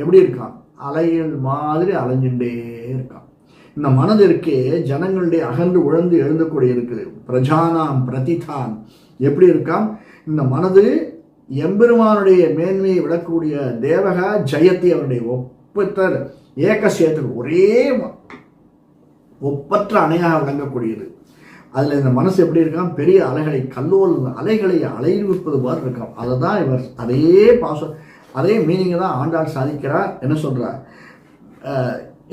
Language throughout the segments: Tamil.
எப்படி இருக்கான்? அலைகள் மாதிரி அலைஞ்சுட்டே இருக்கான். இந்த மனது இருக்கே ஜனங்களுடைய அகன்று உழந்து எழுந்தக்கூடிய இருக்குது. பிரஜானாம் பிரதிதான். எப்படி இருக்கான்? இந்த மனது எம்பெருமானுடைய மேன்மையை விடக்கூடிய தேவகா ஜெயத்தை அவருடைய ஒப்பற்ற சேத்துக்கு ஒரே ஒப்பற்ற அணையாக விளங்கக்கூடியது. அதில் இந்த மனசு எப்படி இருக்கான்? பெரிய அலைகளை கல்லோல் அலைகளை அலைவிப்பது மாதிரி இருக்கான். அதை தான் இவர் அதே பாசம் அதே மீனிங்கை தான் ஆண்டாள் சாதிக்கிறார் என்ன சொல்றார்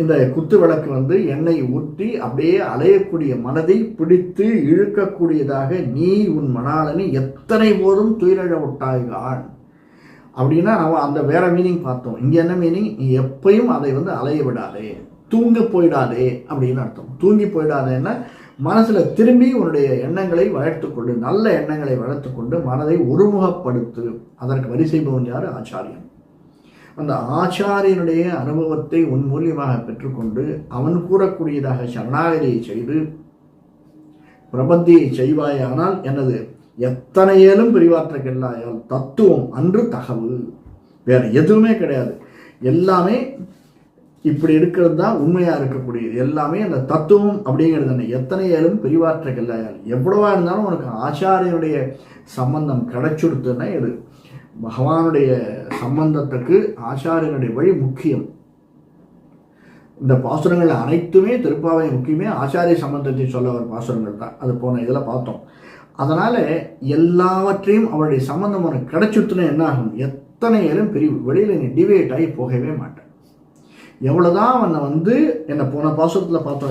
இந்த குத்து விளக்கு வந்து எண்ணெய் ஊற்றி அப்படியே அலையக்கூடிய மனதை பிடித்து இழுக்கக்கூடியதாக நீ உன் மணாளனி எத்தனை போதும் துயிலழ விட்டாய்கான் அப்படின்னா நம்ம அந்த வேற மீனிங் பார்த்தோம். இங்கே என்ன மீனிங் நீ எப்பயும் அதை வந்து அலைய விடாதே. தூங்க போயிடாதே அப்படின்னு அர்த்தம். தூங்கி போயிடாதேன்னா மனசில் திரும்பி உன்னுடைய எண்ணங்களை வளர்த்துக்கொண்டு நல்ல எண்ணங்களை வளர்த்துக்கொண்டு மனதை ஒருமுகப்படுத்து. அதற்கு வரி செய்பவன் யார்? ஆச்சாரியன். அந்த ஆச்சாரியனுடைய அனுபவத்தை உன் மூலியமாக பெற்றுக்கொண்டு அவன் கூறக்கூடியதாக சரணாகதியை செய்து பிரபத்தியை செய்வாயானால் எனது எத்தனையேலும் பிரிவாற்றக்கெல்லாயால் தத்துவம் அன்று தகவு. வேறு எதுவுமே கிடையாது. எல்லாமே இப்படி இருக்கிறது தான் உண்மையாக இருக்கக்கூடியது எல்லாமே அந்த தத்துவம் அப்படிங்கிறது என்ன எத்தனை ஏலும் பிரிவாற்றக்கெல்லாயால் எவ்வளவா இருந்தாலும் உனக்கு ஆச்சாரியனுடைய சம்பந்தம் கிடைச்சுடுத்துன்னா இது பகவானுடைய சம்பந்தத்துக்கு ஆச்சாரியனுடைய வழி முக்கியம். இந்த பாசுரங்கள் அனைத்துமே திருப்பாவை முக்கியமே ஆச்சாரிய சம்பந்தத்தை சொல்ல ஒரு பாசுரங்கள் தான். அது போன இதில் பார்த்தோம். அதனால எல்லாவற்றையும் அவருடைய சம்பந்தம் உனக்கு கிடைச்சுட்டுனா என்ன ஆகும்? எத்தனை ஏழும் பிரிவு? வெளியில் நீ டிவேட் ஆகி போகவே மாட்டேன் எவ்வளோதான் அவனை வந்து என்னை போன பாசத்தில் பார்த்தோம்